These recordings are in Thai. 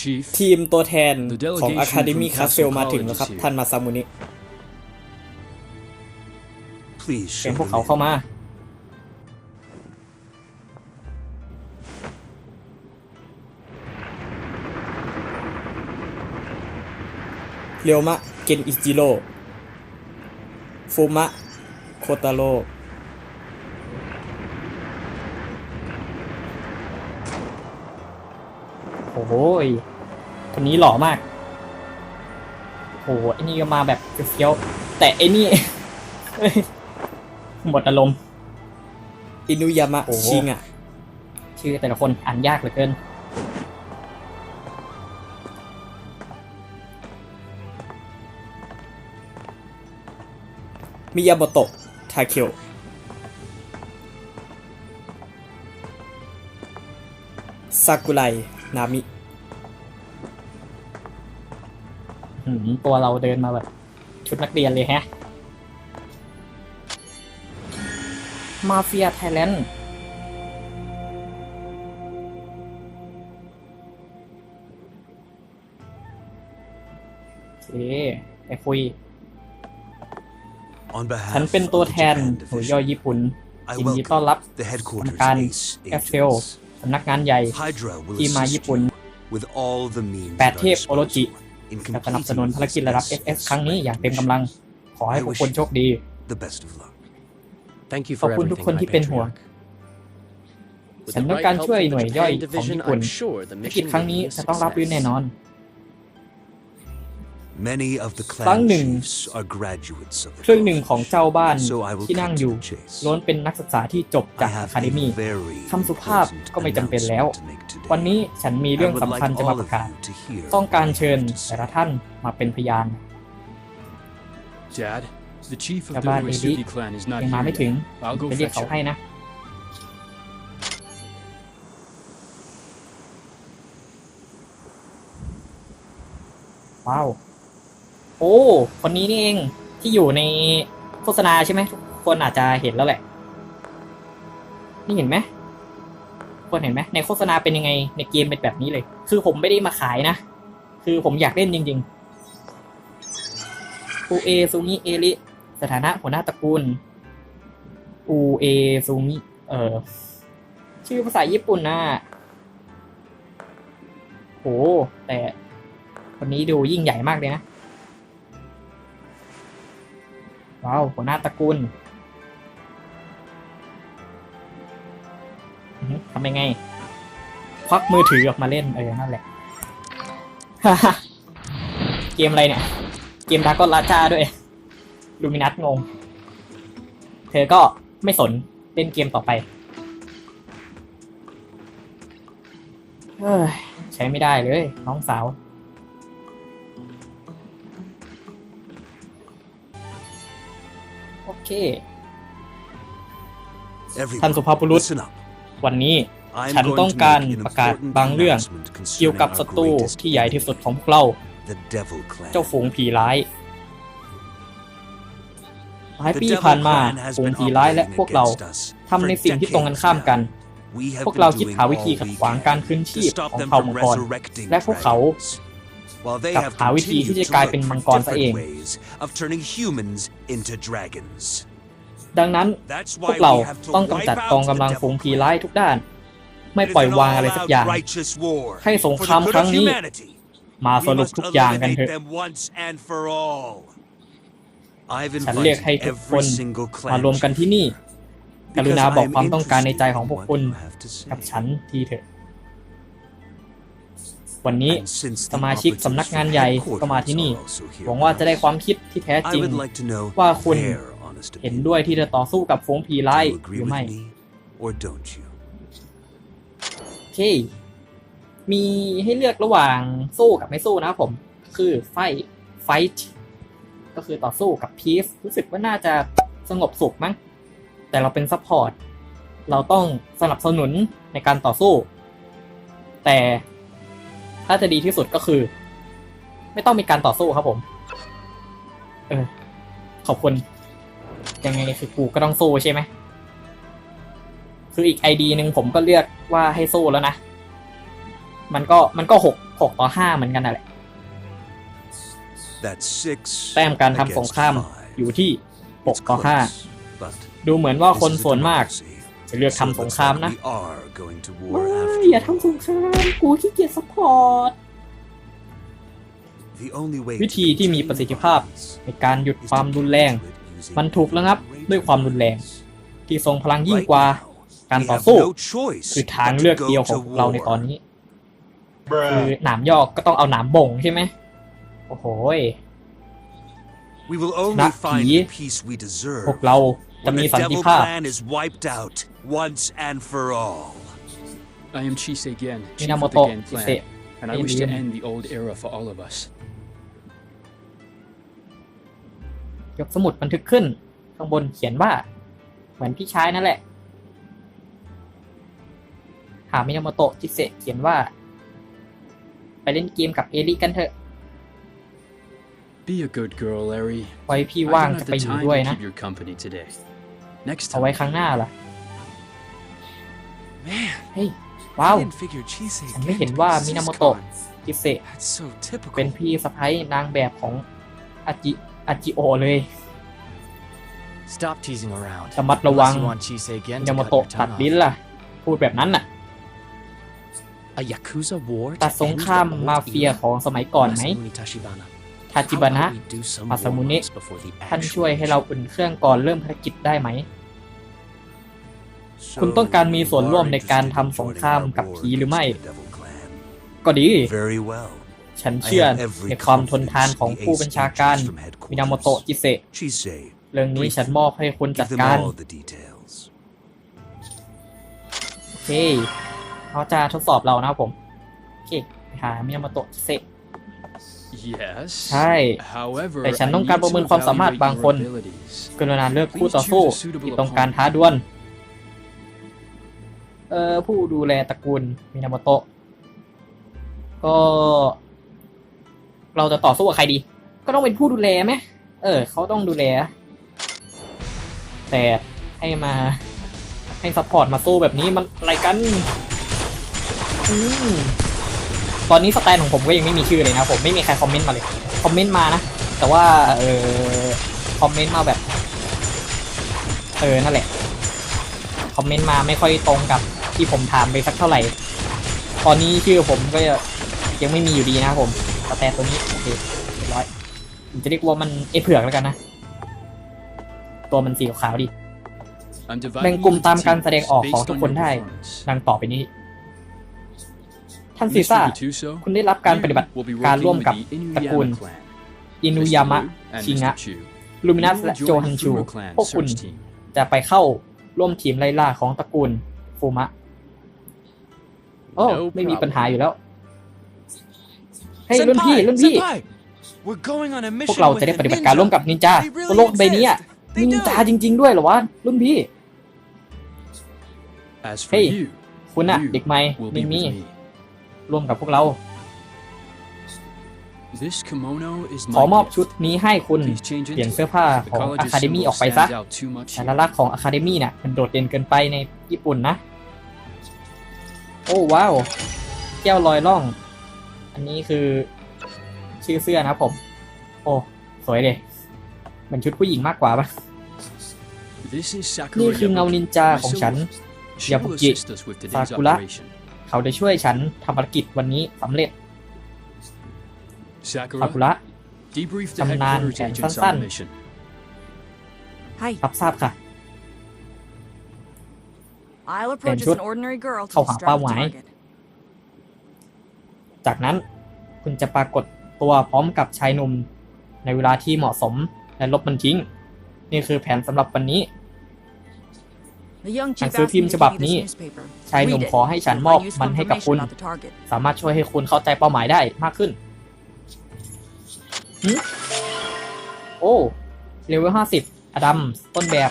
Chief. ทีมตัวแทน The ของ delegation Academy from Castle Castle มาถึงแล้วครับ College is here. ท่านมาซามุนิ Please เชิญ show พวก them เขา in. เข้ามา เรียวมะ เกนอิจิโร่ฟูมะ โคตาโร่ โอ้โหยคนนี้หล่อมาก โอ้โหไอ้นี่ก็มาแบบเฟี้ยวๆแต่ไอ้นี่ หมดอารมณ์ อินุยามะโอ้โห ชิงะชื่อแต่ละคนอ่านยากเหลือเกิน มิยาโมโตะ ทาเคโอซากุไร นามิหืมตัวเราเดินมาแบบชุดนักเรียนเลยแฮะ มาเฟียไทยแลนด์โอเคไปคุย On ฉัน behalf เป็น of ตัว the แทน Japan หน่วยย่อย Division, ญี่ปุ่น I ยินดีต้อนรับ welcome the headquarters ทำการ Ace แอฟเฟล agents. สำนักงานใหญ่ Hydra will ที่มา assist ญี่ปุ่น you with all the means แปด at our เทพโอโรจิ disposal in จะสนับ completing สนุนภารกิจระดับ this FF ครั้งนี้อย่างเต็มกำลัง ขอให้ทุกคนโชคดี The best of luck. Thank you ขอบ for คุณทุก everything, คน my ที่เป็นห่วง patriarch. With ฉัน the ต้อง right การ help ช่วย from หน่วย the ย่อย Japan ของ Division, ญี่ปุ่น I'm sure the ภารกิจ mission ครั้ง will นี้ be a จะต้องรับรื่นแน่ success. นอน Many of the ครั้ง clan หนึ่ง chiefs are graduates of the ครึ่งหนึ่งของ college, เจ้าบ้าน so I will ที่นั่ง cut อยู่ to the chase. ล้วนเป็นนักศึกษาที่จบ I จาก have คาเดมี a very คำสุภาพ important ก็ไม่จำเป็นแล้ว announcement to make today. วันนี้ฉันมีเรื่อง I would สำคัญ like จะมา all ประ of กาศ you to hear ต้องการ what I เชิญ have to แต่ละ say. ท่านมาเป็นพยาน Dad, the chief of ชาว the บ้านเอลิ Uesugi clan is not ยังมา here ไม่ถึง yet. I'll go ไปเรียก fetch เขา him. ให้นะ ว้าว โอ้ คนนี้นี่เองที่อยู่ในโฆษณาใช่ไหมทุกคนอาจจะเห็นแล้วแหละ นี่เห็นไหมทุกคนเห็นไหมในโฆษณาเป็นยังไงในเกมเป็นแบบนี้เลย คือผมไม่ได้มาขายนะ คือผมอยากเล่นจริงๆอูเอซูงิเอริสถานะหัวหน้าตระกูลอูเอซูงิเออชื่อภาษาญี่ปุ่นนะโหแต่คนนี้ดูยิ่งใหญ่มากเลยนะ ว้าวหัวหน้าตระกูลทำยังไง ควักมือถือออกมาเล่น เออ นั่นแหละ เกมอะไรเนี่ย เกมดากอนลาจาด้วย ลูมินัสงง เธอก็ไม่สน เล่นเกมต่อไปเฮ้ยใช้ไม่ได้เลย น้องสาว เค Everyone, ท่านสุภาพบุรุษ listen up. วันนี้ I'm ฉัน going ต้อง to การ make an ประกาศ important บางเรื่อง announcement เกี่ยว concerning กับ our ศัตรู greatest ที่ใหญ่ที่สุด enemy, ของพวกเรา the Devil Clan. เจ้าฝูงผีร้ายหลาย The ปี Devil ผ่านมา Clan has ฝูง been ผีร้ายและ operating พวกเรา against us ทำใน for สิ่งที่ตรงกันข้ามกัน decades now. We have พวกเรา been คิด doing หาวิธี all ขัด we ขวางการ can คืนชี to พ stop ของ them เผ่า from มังกร resurrecting และพวกเขา dragons. While they กับ have หาวิธีที่ continued จะ to กลาย look เป็นมัง for กรซะเอง different ways of turning humans into dragons. ดังนั้น That's พว why กเรา we have to ต้อง wipe กำจัด out กองกำลัง the ฝูง Devil ผีร้าย Clan. ทุกด้าน ไม่ It is ปล่อย an วางอะไรสักอย่าง all-out righteous war ให้สง for คราม the ค good รั้ of งนี้ humanity. มาส We รุป must ทุกอย่างกันเถ eliminate อะ them once and for all. I've ฉันเรียก invited ให้ทุกคน every single มารวม clan กันที่นี่ chief กรุณา because บอก I am ความต้องการในใจ interested ของ in พวก what คุณ you have to say. กับฉันทีเถอะ วันนี้ And since ส the มาชิก operatives สำนัก from งานใหญ่ก็มา headquarters ที่นี่ are also here หวังว่าจะได้ with ความ us. คิดที่แท้จ I ริง would like to know ว่าคุณ their honest เห็น opinion. ด้วยที่จะต่อสู้กับฝูงผีร้าย Do you ห agree รือ with ไม่ me or don't you? โอเค มีให้เลือกระหว่างสู้กับไม่สู้นะครับผม คือไฟไฟท์ก็คือต่อสู้กับพีซรู้สึกว่าน่าจะสงบสุขมั้ง แต่เราเป็นซัพพอร์ต เราต้องสนับสนุนในการต่อสู้ แต่ ถ้าจะดีที่สุดก็คือ ไม่ต้องมีการต่อสู้ครับผม เออ ขอบคุณ ยังไงคือกูก็ต้องสู้ใช่ไหม คืออีกไอดีหนึ่งผมก็เลือกว่าให้สู้แล้วนะ มันก็มันก็หก6ต่อ5เหมือนกันนั่นแหละ That's six แต้มการทำ against สงคราม five. อยู่ที่ It's 6ต่อ close, but 5ดูเหมือนว่า this คน is a ส่วนมาก democracy, จะเลือก so ทำสง looks คราม like นะ we are going to ไม่ war after อย่าทำสงครามกูขี้เกียจซัพพอร์ต The only way วิธี to ที่มี contain ประสิทธิภาพ violence ในการหยุด is ความ to รุนแรง counter it using มันถูกระงับด้วยความรุนแรง outrageous ที่ทรงพลังยิ่ง Right กว่า now, การ we ต่อ have สู้ no choice คือทาง but to เลือก go เดียวของ to พวกเราใน war. ตอนนี้คือหนามยอกก็ต้องเอาหนามบ่งใช่ไหมโอ้โหย We will ชนะ only find ผี the peace we deserve พวกเรา จะ when มี the สันติ devil ภาพ clan is wiped out once and for all. I am Chisei Gen, chief of the Minamoto Gen clan, Chisei. and I wish to Alien. end the old era for all of us. ยกสมุดบันทึกขึ้น ข้างบนเขียนว่า เหมือนพี่ชายนั่นแหละ หามิยาโมโตะจิเซะเขียนว่า ไปเล่นเกมกับเอริกันเถอะ Be a good girl, Larry. ไว้พี่ I ว่าง don't จะ have ไป the อยู่ time ด้วย to นะ keep your company today. Next เอาไว้ time. ครั้งหน้าล่ะ Man, เฮ้ยว้าว I didn't figure Chisei ฉันไม่ Gen เห็น to ว่า be มินาโม this โตะ con. จิเซะ That's so typical. เป็นพี่สะพ้ยนางแบบของอาจิอาจิโอเลย Stop teasing around. ระมัดระวัง Unless you want Chisei again มิยา to โม cut โตะ your ตัด tongue ลิ้น off. ล่ะ พูดแบบนั้นน่ะ A Yakuza war ตัด to สง end คราม the old มาเฟีย era? ของสมัยก่อนไหม Masamune Tachibana. ทาจิบานะ How about we do some มาซามุเนะ warm-ups before the ท่าน actual ช่วยให้เรา mission? อุ่นเครื่องก่อนเริ่มภารกิจได้ไหม So คุณต้องการมีส่วนร่วม you ใน are การ interested in ทำสงคราม joining our กับ war ผีหรือไม่ against the Devil Clan. ก็ดี Very well. ฉันเชื่อในความทนทานของผู้บัญชาการมิยาโมโตะจิเซะ Chisei, เรื่องนี้ฉันมอบให้คุณจัด give them การ all the details. โอเคเขาจะทดสอบเรานะครับผม โอเคไปหามิยาโมโตะจิเซะ Yes. ใช่ However, แต่ฉัน I ต้องการ need ประ to เมินความสามารถ evaluate บาง your คน abilities. กรุณาเลือกคู่ต่อสู้ที่ต้องการท้าดวลเอ่อผู้ดูแลตระกูลมินาโมโตะก็ เราจะต่อสู้กับใครดี ก็ต้องเป็นผู้ดูแลไหมเออ เขาต้องดูแล แต่ให้มา ให้ซัพพอร์ตมาสู้แบบนี้มันอะไรกัน อืม ตอนนี้สแตนของผมก็ยังไม่มีชื่อเลยนะ ผมไม่มีใครคอมเมนต์มาเลย คอมเมนต์มานะ แต่ว่า เออคอมเมนต์มาแบบ เออ นั่นแหละ คอมเมนต์มาไม่ค่อยตรงกับที่ผมถามไปสักเท่าไหร่ ตอนนี้ชื่อผมก็ยังไม่มีอยู่ดีนะครับผมสแตนตัวนี้โอเคเรียบร้อย ผมจะเรียกว่ามันเอเผือกแล้วกันนะ ตัวมันสีขาวๆดิ I'm dividing แบ่งกลุ่ม you into ตามการ teams แสดงออกของ based ทุก on คน your ได้ performance. ดังต่อไปนี้ ท่านซี Mr. ซ่า Gattuso, คุณได้รับการปฏิบัติ you will be การ working ร่วม with กับ the ตระกูล Inuyama clan. อินุ Mr. ยามะ Liu and ชิงะ Mr. Chu. ลูมินัส You และ will โจ join ฮัน the ชู Fuma clan พวกคุณ search team. จะไปเข้าร่วมทีมไล่ล่าของตระกูลฟูมะ โอ้ No ไม่มี problem. ปัญหาอยู่แล้ว เฮ้ยรุ่นพี่รุ่นพี่ Senpai, we're going on a พวก mission เรา with จะได้ the ปฏิบัติการ ninja. ร่วมกับนินจา They really บนโลกใบนี้อะ exist. They นินจา do. จริง ๆ ด้วยเหรอวะ รุ่นพี่ As for Hey, you, คุณอะ you เด็กใหม่ will ไม่ be มี with me. ร่วมกับพวกเรา This kimono is ขอ my มอบ gift. ชุดนี้ให้คุณ Please change เปลี่ยน into เสื้อ it. ผ้า The ของ college's อะคาเดมี่ symbol ออกไปซะ stands out too much สั here. ญลักษณ์ของอะคาเดมี่น่ะมันโดดเด่นเกินไปในญี่ปุ่นนะ โอ้ว้าวแก้วลอยล่อง อันนี้คือชื่อเสื้อนะครับผม โอ้สวยเลยเหมือนชุดผู้หญิงมากกว่าปะ This is นี่ Sakura คือเงา Yabuki, นินจา my ของฉัน silhouette. She will Yabuki, assist us with today's Sakura. Operation. เขาได้ช่วยฉันทำภารกิจวันนี้สำเร็จซากุ Sakura, ระ debrief the ชำนาญ headquarters แผน agents สั้น on the mission. Hi. รับทราบค่ะ I'll approach as shoot. an ordinary girl to เข้าหา distract เป้า the หมาย target. จากนั้นคุณจะปรากฏตัวพร้อมกับชายหนุ่มในเวลาที่เหมาะสมและลบมันทิ้ง นี่คือแผนสำหรับวันนี้ The young หนั chief งสือ asked พิม me พ์ to ฉบับ give you นี้ this newspaper. ชายหนุ่ม Read it ขอให้ฉัน to มอบ find useful มันให้กับคุณ information about the target. สามารถช่วยให้คุณเข้าใจเป้าหมายได้มากขึ้นหึโอ้เลเวลห้าสิบอดัมต้นแบบ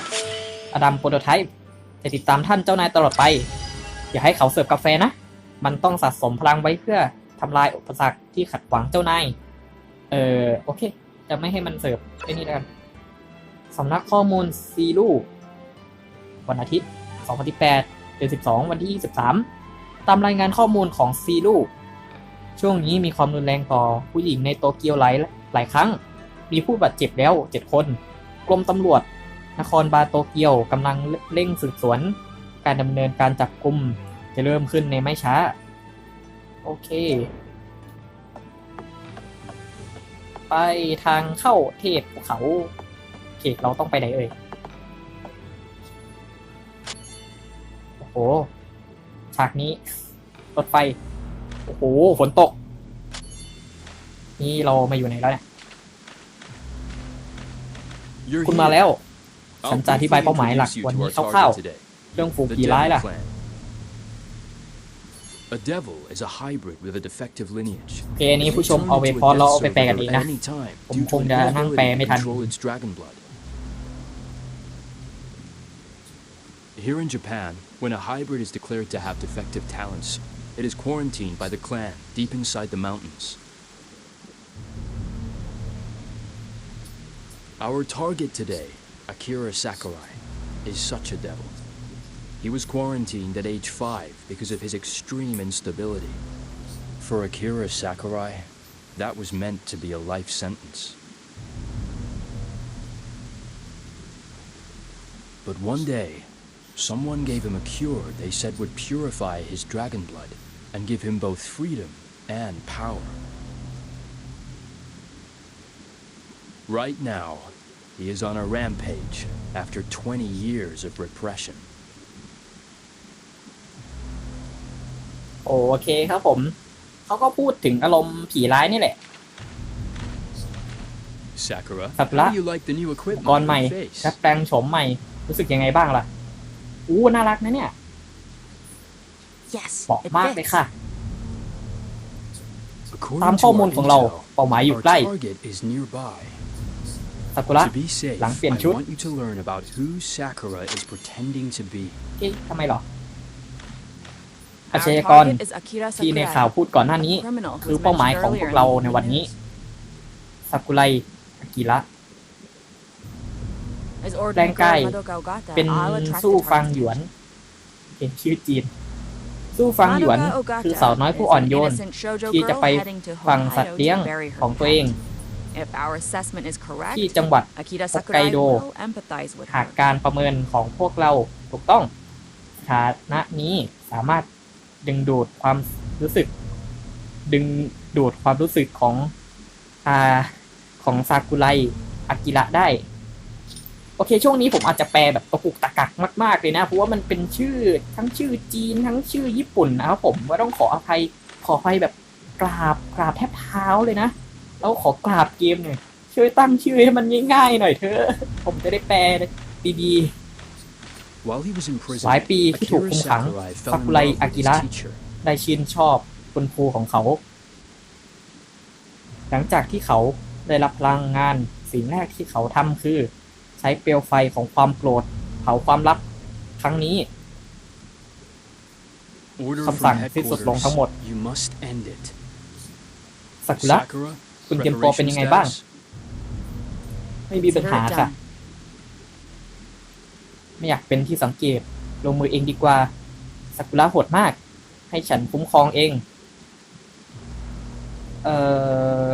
อดัมโปรโตไทป์จะติดตามท่านเจ้านายตลอดไป อย่าให้เขาเสิร์ฟกาแฟนะ มันต้องสะสมพลังไว้เพื่อทำลายอุปสรรคที่ขัดขวางเจ้านาย เออโอเค จะไม่ให้มันเสิร์ฟไอ้นี่แล้วกันสำนักข้อมูลซีลู วันอาทิตย์ 2018เดือน12 วันที่ 23 ตามรายงานข้อมูลของซีลูช่วงนี้มีความรุนแรงต่อผู้หญิงในโตเกียวหลายหลายครั้ง มีผู้บาดเจ็บแล้วเจ็ดคน กรมตำรวจ นครบาโตเกียวกำลังเร่งสืบสวน การดำเนินการจับกลุ่มจะเริ่มขึ้นในไม่ช้า โอเค ไปทางเข้าเทพภูเขาโอเคเราต้องไปไหนเอ่ย โอ้โหฉากนี้รถไฟ โอ้โหฝนตก นี่เรามาอยู่ไหนแล้วเนี่ย You're คุณ here. มาแล้ว I'll ฉันจะอธิบายเป้าหมายหลัก briefly วัน introduce นี้ you to our คร่าว target today. ๆเรื่องฝูง The ผีร้าย Devil ล่ะ Clan. A devil is a hybrid with a defective lineage. โอเคอันนี้ They ผู้ชม turn เอาไป into a พอเรา death เอาไปแปลกัน server เองนะ at any time ผม due to คงจะนั่งแปล inability ไม่ to ทัน control its dragon blood. Here in Japan, when a hybrid is declared to have defective talents, it is quarantined by the clan deep inside the mountains. Our target today, Akira Sakurai, is such a devil. He was quarantined at age 5 because of his extreme instability. For Akira Sakurai, that was meant to be a life sentence. But one day, someone gave him a cure they said would purify his dragon blood and give him both freedom and power. Right now, he is on a rampage after 20 years of repression. โอเคครับผม เขาก็พูดถึงอารมณ์ผีร้ายนี่แหละ Sakura, Sakura? how do you like the new อุป equipment กรณ์ on ใหม่ your face? และแปลงโฉมใหม่ รู้สึกยังไงบ้างล่ะ อู้น่ารักนะเนี่ย Yes, เหมาะ it มากเลย fits. ค่ะ According ตาม to ข้อมูล our ของเรา intel, เป้าหมายอยู่ our ใกล้ target is nearby. ซากุระ To be safe, หลังเปลี่ยน I ชุด want you to learn about who Sakura is pretending to be. เอ๊ะทำไมเหรออา Our ชญากร target is Akira ที่ใน Sakurai, ข่าวพูดก่อนหน้านี้ criminal คือ who's เป้าหมาย mentioned ของพว earlier ก in เรา the ในวันนี้ news. ซากุไรอากิระ His แรงกาย ordinary girl Madoka Ogata เป็น all attracted สู้ targets. ฟังหยวนเป็นชื่อจีน สู้ฟังหยวน Madoka Ogata คือสาวน้อยผู้ is อ่อน an โยน innocent shoujo ที่จะ girl ไป heading to ฟัง Hokkaido สัตว์เลี้ยง to bury her ของตัวเอง pet. If our assessment is correct, ที่จังหวัด Akira ฮอกไก Sakurai โด will empathize with หาก her. การประเมินของพวกเราถูกต้องสถานะนี้สามารถดึงดูดความรู้สึก ดึงดูดความรู้สึกของอ่าของซากุไรอากิระได้ โอเค ช่วงนี้ผมอาจจะแปลแบบตะกุกตะกักมาก ๆ เลยนะ เพราะว่ามันเป็นชื่อทั้งชื่อจีนทั้งชื่อญี่ปุ่นนะครับผมว่าต้องขออภัยขออภัยแบบกราบกราบแทบเท้าเลยนะ แล้วขอกราบเกมหน่อยช่วยตั้งชื่อให้มันง่ายๆหน่อยเถอะผมจะได้แปลดี While he was in ๆหลาย prison, ปีที่ถูก Akira คุมขัง Sakurai fell ซา in กุไร love อา with กิ his ระ teacher. ได้ชื่นชอบคุณครูของเขา หลังจากที่เขาได้รับพลังงานสิ่งแรกที่เขาทำคือ ใช้เปลวไฟของความโกรธเผาความลับครั้งนี้ Order คำสั่ง from สิ้นสุดลงทั้งหมด headquarters. You must end it. ซากุระ Sakura, คุณเตรียมตัวเป็นยังไงบ้าง status? ไม่มีปัญ Consider หา it ค่ะ done. ไม่อยากเป็นที่สังเกต ลงมือเองดีกว่าซากุระโหดมาก ให้ฉันคุ้มครองเอง เอ่อ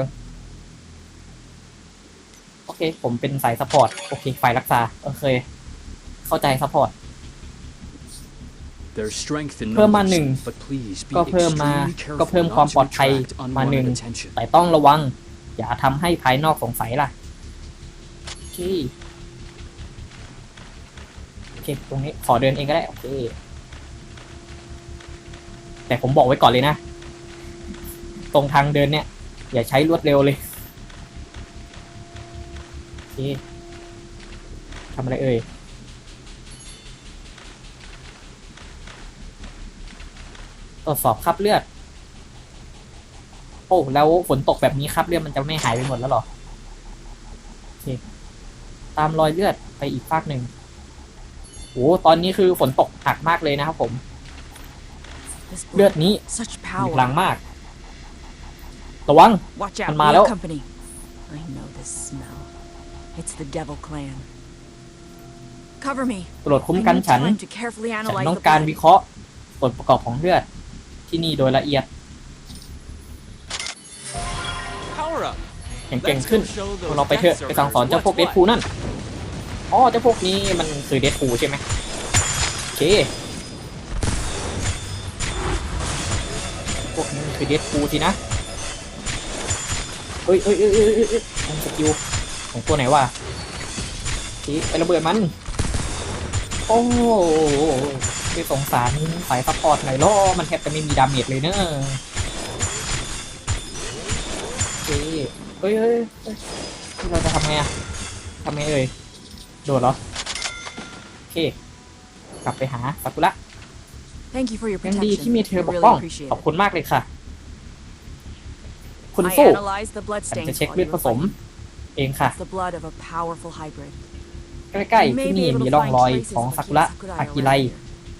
โอ เค ผมเป็นสายซัพพอร์ต โอเค ฝ่ายรักษา โอเค เข้าใจซัพพอร์ต There's strength in เพิ่มมา numbers, หนึ่ง but please be ก็เพิ่มมา extremely ก็เพิ่ม careful ความ not ปลอด to ภัย attract มาหนึ่ง unwanted attention. แต่ต้องระวัง อย่าทำให้ภายนอกสงสัยล่ะโอเคโอเค ตรงนี้ขอเดินเองก็ได้ โอเค แต่ผมบอกไว้ก่อนเลยนะ ตรงทางเดินเนี่ย อย่าใช้รวดเร็วเลยโอ เคทำอะไรเอ่ยตรวจสอบคราบเลือด โอ้แล้วฝนตกแบบนี้คราบเลือดมันจะไม่หายไปหมดแล้วหรอโอเคตามรอยเลือดไปอีกภาคหนึ่งโอ้ตอนนี้คือฝนตกหนักมากเลยนะครับผม เลือดนี้ such มีพลังมากระวัง Watch out, Con ma Blue đâu? Company. I know this smell. It's the Devil Clan. Cover me. ตรวจคุ้ม I กัน need ฉัน time to carefully ฉัน analyze ต้อง the การ blood. วิเคราะห์ส่วนประกอบของเลือด ที่นี่โดยละเอียดแข็งเก่งขึ้นพวกเราไปเถอะไปสั่งสอนเจ้าพวกเดดพูนั่น อ๋อ เจ้าพวกนี้มันคือเดดพูใช่ไหมโอเค พวกนี้มันคือเดดพูสินะ เอ้ยเอ้ยเอ้ยเอ้ยเอ้ยเอ้ยมันสกิล ของตัวไหนวะทีไประเบิดมัน โอ้โหไปสงสารสายซัพพอร์ตหน่อยล้อมันแทบจะไม่มีดาเมจเลยเนอะโอเคเฮ้ยเฮ้ยเราจะทำไงอะทำไงเอ่ยโดดเหรอ โอเค กลับไปหาซากุระยังดีที่มีเธอปกป้อง ขอบคุณมากเลยค่ะ คุณสู้ฉันจะเช็คเลือดผสม เองค่ะ It's the blood of a powerful hybrid. ใกล้ You ๆ may ที่ be นี่ able มี to ร่อง find รอย traces ของ of ซากุระ Akira อากิ around ไล here.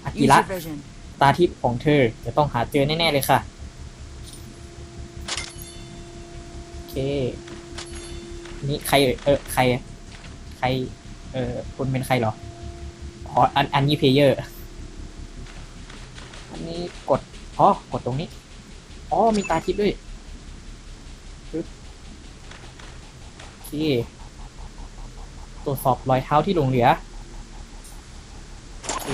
อากิ Use ระ your vision. ตาทิพย์ของเธอจะต้องหาเจอแน่ ๆ เลยค่ะ โอเค นี่ใครเอ่ยเออใคร ใคร เออคุณเป็นใครเหรออ๋ออันอันนี้เพลเยอร์ อันนี้กดอ๋อกดตรงนี้ อ๋อ มีตาทิพย์ด้วยปึ๊บโอ เค ตรวจสอบรอยเท้าที่หลงเหลือ โอเค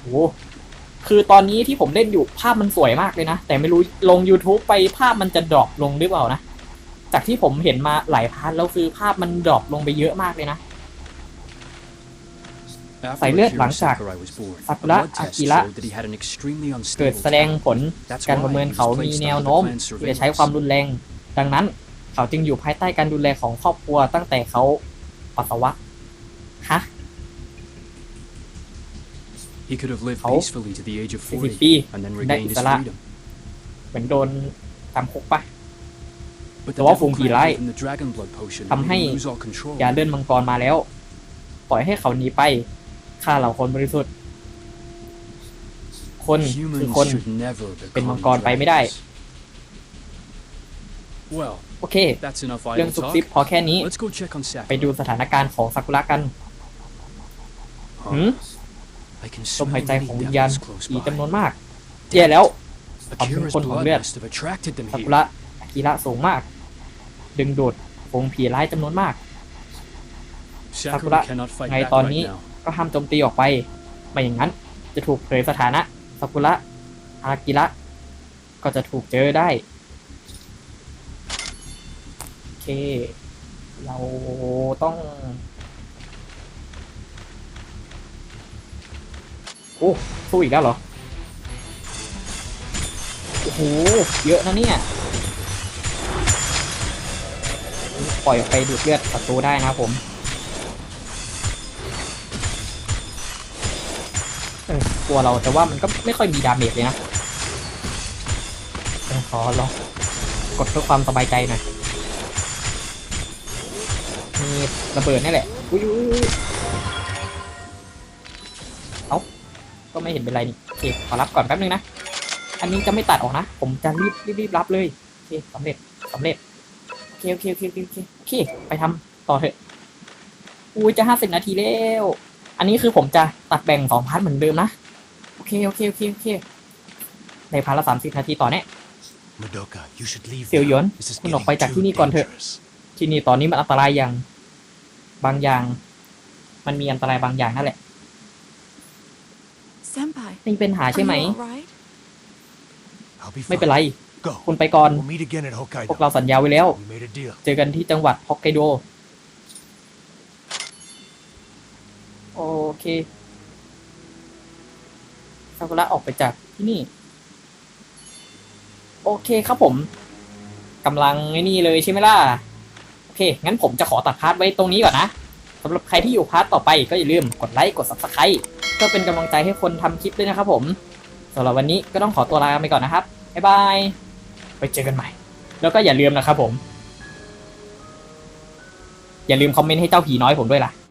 โอ้คือตอนนี้ที่ผมเล่นอยู่ภาพมันสวยมากเลยนะ แต่ไม่รู้ลง YouTube ไปภาพมันจะดรอปลงหรือเปล่านะ จากที่ผมเห็นมาหลายพาร์ทแล้วคือภาพมันดรอปลงไปเยอะมากเลยนะ After ใส่เลือดหลัง Akira จาก Sakurai was born, a Sakura blood test Akira showed that he had an extremely เกิด unstable แสดง temper. ผลการประเมินเขามีแนวโน้มที่จะใช้ความรุนแรง ดังนั้นเขาจึงอยู่ภายใต้การดูแลของครอบครัวตั้งแต่เขาปัสสาวะฮะ He could have lived How? peacefully to the age of 40 40ปี and then ได้ regained อิ his สระ freedom. เหมือนโดนจำคุกปะ But แต่ the ว่า devil ฝูงผี clan ร้าย gave him the dragon blood potion ทำให้ and made him lose all control. ยาเลื่อนมังกรมาแล้ว ปล่อยให้เขาหนีไป ฆ่าเหล่าคนบริสุทธิ์ คนคือ Humans คน should never เป็น become มังกรไปไม่ได้ dragons. Well, โอเค that's enough เรื่อง idle ซุบ talk. ซิบพอแค่นี้ Let's go check on ไป Sakura. ดูสถานการณ์ของซากุระกัน Huh. หืม I can ลม smell หายใจของ many วิญญาณ devils close มีจำนวน by. มากแย่แล้วความเข้ม Akira's ข้นของ blood เลือด must have attracted them ซากุ here. ระอากิระสูงมาก ดึงดูดฝูงผีร้ายจำนวนมาก Sakura cannot fight ไง back ตอน right นี้ now. ก็ห้ามโจมตีออกไป ไม่อย่างนั้นจะถูกเผยสถานะซากุระอากิระก็จะถูกเจอได้ โอเค เราต้องโอ้สู้อีกแล้วเหรอ โอ้โห เยอะนะเนี่ย ปล่อยออกไปดูดเลือดศัตรูได้นะผม เออกลัวเราแต่ว่ามันก็ไม่ค่อยมีดาเมจเลยนะขอลองกดเพื่อความสบายใจหน่อยมีระเบิดนี่แหละอุ้ยเอ้าก็ไม่เห็นเป็นไรนี่โอเคขอรับก่อนแป๊บนึงนะ อันนี้จะไม่ตัดออกนะ ผมจะรีบรีบรีบรับเลยโอเคสำเร็จสำเร็จโอเคโอเคโอเคโอเคโอเคไปทำต่อเถอะอุ้ยจะห้าสิบนาทีแล้ว อันนี้คือผมจะตัดแบ่งสองพาร์ทเหมือนเดิมนะ เคโอเคโอเคโอเคในพาร์ทละสามสิบนาทีต่อแน่ Madoka, you should leave เซียวหยวน now. This is คุณออก getting ไปจาก too ที่นี่ก่อนเถอะ dangerous. ที่นี่ตอนนี้มันอันตรายอย่าง บางอย่าง มันมีอันตรายบางอย่างนั่นแหละ Senpai, นี่เป็นหา are ใช่ไหม you alright? I'll be ไม่เป็นไร fine. Go. คุณไปก่อน We'll meet again at พวกเรา Hokkaido. สัญญาไว้แล้ว We made a deal. เจอกันที่จังหวัดฮอกไกโด โอเคซากุระออกไปจากที่นี่ โอเคครับผมกำลังไอ้นี่เลยใช่ไหมล่ะ โอเค งั้นผมจะขอตัดพาร์ทไว้ตรงนี้ก่อนนะสำหรับใครที่อยู่พาร์ทต่อไปก็อย่าลืมกดไลค์กด subscribe เพื่อเป็นกำลังใจให้คนทำคลิปด้วยนะครับผมสำหรับวันนี้ก็ต้องขอตัวลาไปก่อนนะครับ บ๊ายบาย ไปเจอกันใหม่ แล้วก็อย่าลืมนะครับผม อย่าลืมคอมเมนต์ให้เจ้าผีน้อยผมด้วยล่ะ